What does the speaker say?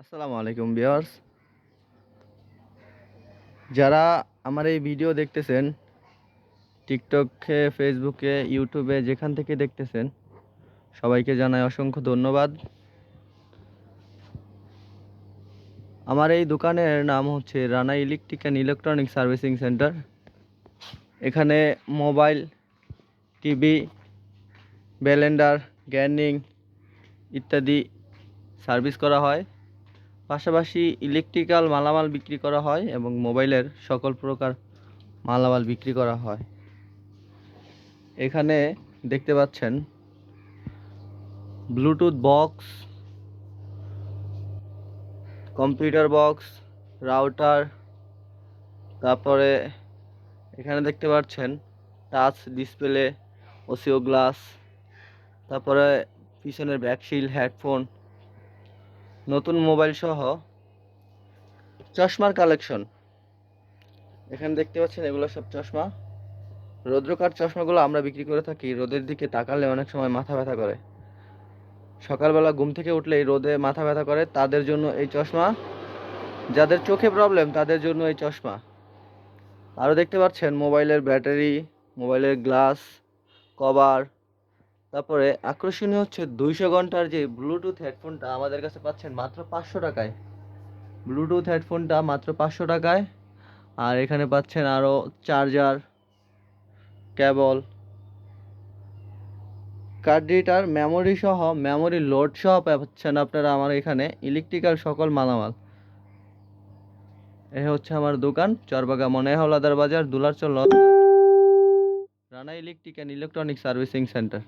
আসসালামু আলাইকুম ভিউয়ার্স। যারা আমার এই ভিডিও দেখতেছেন, টিকটকে, ফেসবুকে, ইউটিউবে, যেখান থেকে দেখতেছেন, সবাইকে জানাই অসংখ্য ধন্যবাদ। আমার এই দোকানের নাম হচ্ছে Rana electric and electronic servicing centre. এখানে মোবাইল, টিভি ব্যালেন্ডার গ্যান্ডিং ইত্যাদি সার্ভিস করা হয়। পাশাপাশি ইলেকট্রিক্যাল মালামাল বিক্রি করা হয় এবং মোবাইলের সকল প্রকার মালামাল বিক্রি করা হয়। এখানে দেখতে পাচ্ছেন Bluetooth box, computer box, router, তারপরে এখানে দেখতে পাচ্ছেন টাচ ডিসপ্লে ওসিও গ্লাস তারপরে পিছনের ব্যাকশিল হেডফোন নতুন মোবাইল সহ চশমার কালেকশন। এখানে দেখতে পাচ্ছেন এগুলো সব চশমা। রৌদ্রকার চশমাগুলো আমরা বিক্রি করে থাকি, রোদের দিকে তাকালে অনেক সময় মাথা ব্যথা করে। সকালবেলা ঘুম থেকে উঠলেই রোদে মাথা ব্যথা করে, তাদের জন্য এই চশমা। যাদের চোখে প্রবলেম তাদের জন্য এই চশমা। আরও দেখতে পাচ্ছেন, মোবাইলের ব্যাটারি, মোবাইলের গ্লাস, কভার তারপরে আকর্ষণীয় হচ্ছে দুইশো ঘণ্টার যে ব্লুটুথ হেডফোনটা আমাদের কাছে পাচ্ছেন মাত্র পাঁচশো টাকায়। ব্লুটুথ হেডফোনটা মাত্র পাঁচশো টাকায়। আর এখানে পাচ্ছেন আরও charger cable card reader memory সহ মেমোরি লোড সহ পাচ্ছেন আপনারা আমার এখানে ইলেকট্রিক্যাল সকল মালামাল। এ হচ্ছে আমার দোকান, চরবাগা মনে হলাদার বাজার, দুলারচল Rana electric and electronic servicing centre